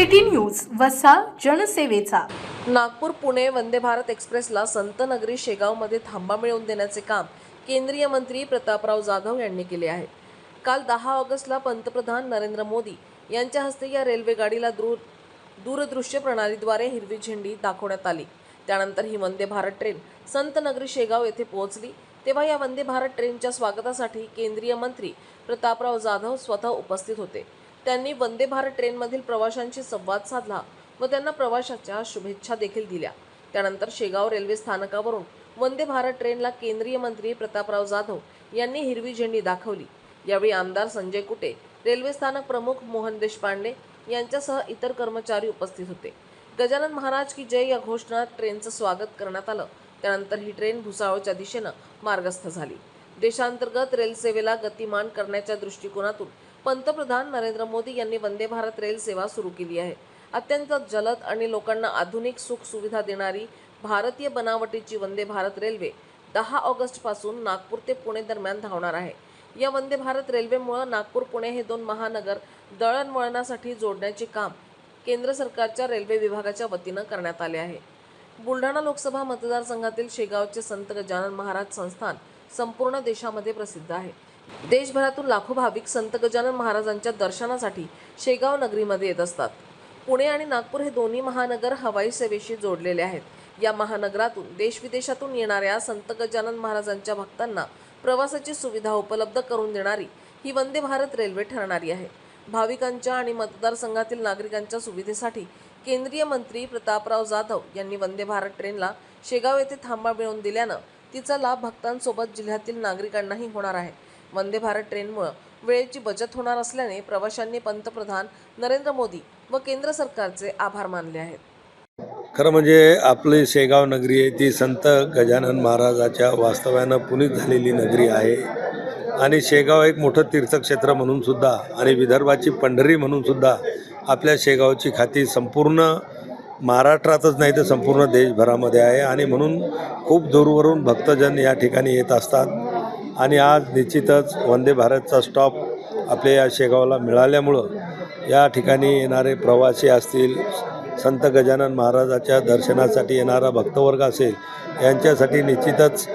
City news वसा जनसेवेचा. नागपूर पुणे वंदे भारत एक्सप्रेसला संतनगरी शेगावमध्ये थांबा मिळवून देण्याचे काम केंद्रीय मंत्री प्रतापराव जाधव यांनी केले आहे. काल दहा ऑगस्टला पंतप्रधान नरेंद्र मोदी यांच्या हस्ते या रेल्वे गाडीला दूर दूरदृश्य प्रणालीद्वारे हिरवी झेंडी दाखवण्यात आली. त्यानंतर ही वंदे भारत ट्रेन संतनगरी शेगाव येथे पोहोचली. तेव्हा या वंदे भारत ट्रेनच्या स्वागतासाठी केंद्रीय मंत्री प्रतापराव जाधव स्वतः उपस्थित होते. त्यांनी वंदे भारत ट्रेनमधील प्रवाशांशी संवाद साधला व त्यांना प्रवाशाच्या शुभेच्छा देखील दिल्या. त्यानंतर शेगाव रेल्वे स्थानकावरून वंदे भारत ट्रेनला केंद्रीय मंत्री प्रतापराव जाधव यांनी हिरवी झेंडी दाखवली. यावेळी आमदार संजय कुटे रेल्वे स्थानक प्रमुख मोहन देशपांडे यांच्यासह इतर कर्मचारी उपस्थित होते. गजानन महाराज की जय या घोषणात ट्रेनचं स्वागत करण्यात आलं. त्यानंतर ही ट्रेन भुसावळच्या दिशेनं मार्गस्थ झाली. देशांतर्गत रेल सेवेला गतिमान करण्याच्या दृष्टिकोनातून पंतप्रधान नरेंद्र मोदी यांनी वंदे भारत रेल सेवा सुरू केली आहे. अत्यंत जलद आणि लोकांना आधुनिक सुख सुविधा देणारी भारतीय बनावटीची वंदे भारत रेल्वे दहा ऑगस्टपासून नागपूर ते पुणे दरम्यान धावणार आहे. या वंदे भारत रेल्वेमुळं नागपूर पुणे हे दोन महानगर दळणवळणासाठी जोडण्याचे काम केंद्र सरकारच्या रेल्वे विभागाच्या वतीनं करण्यात आले आहे. बुलढाणा लोकसभा मतदारसंघातील शेगावचे संत गजानन महाराज संस्थान संपूर्ण देशामध्ये प्रसिद्ध आहे. देशभरातून लाखो भाविक संत गजानन महाराजांच्या दर्शनासाठी शेगाव नगरीमध्ये येत असतात. पुणे आणि नागपूर हे दोन्ही महानगर हवाई सेवेशी जोडलेले आहेत. या महानगरातून देशविदेशातून येणाऱ्या संत गजानन महाराजांच्या भक्तांना प्रवासाची सुविधा उपलब्ध करून देणारी ही वंदे भारत रेल्वे ठरणारी आहे. भाविकांच्या आणि मतदारसंघातील नागरिकांच्या सुविधेसाठी केंद्रीय मंत्री प्रतापराव जाधव यांनी वंदे भारत ट्रेनला शेगाव येथे थांबा मिळवून दिल्यानं तिचा लाभ भक्तांसोबत जिल्ह्यातील नागरिकांनाही होणार आहे. वंदे भारत ट्रेनमुळं वेळेची बचत होणार असल्याने प्रवाशांनी पंतप्रधान नरेंद्र मोदी व केंद्र सरकारचे आभार मानले आहेत. खरं म्हणजे आपली शेगाव नगरी आहे ती संत गजानन महाराजाच्या वास्तव्यानं पुनीत झालेली नगरी आहे. आणि शेगाव एक मोठं तीर्थक्षेत्र म्हणून सुद्धा आणि विदर्भाची पंढरी म्हणून सुद्धा आपल्या शेगावची खाती संपूर्ण महाराष्ट्रातच नाही तर संपूर्ण देशभरामध्ये आहे. आणि म्हणून खूप दूरवरून भक्तजन या ठिकाणी येत असतात. आणि आज निश्चितच वंदे भारतचा स्टॉप आपल्या या शेगावला मिळाल्यामुळं या ठिकाणी येणारे प्रवासी असतील संत गजानन महाराजाच्या दर्शनासाठी येणारा भक्तवर्ग असेल यांच्यासाठी निश्चितच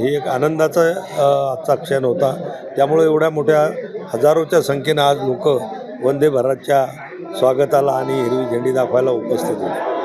ही एक आनंदाचा आजचा क्षण होता. त्यामुळे एवढ्या मोठ्या हजारोच्या संख्येनं आज लोक वंदे भारतच्या स्वागताला आणि हिरवी झेंडी दाखवायला उपस्थित होते.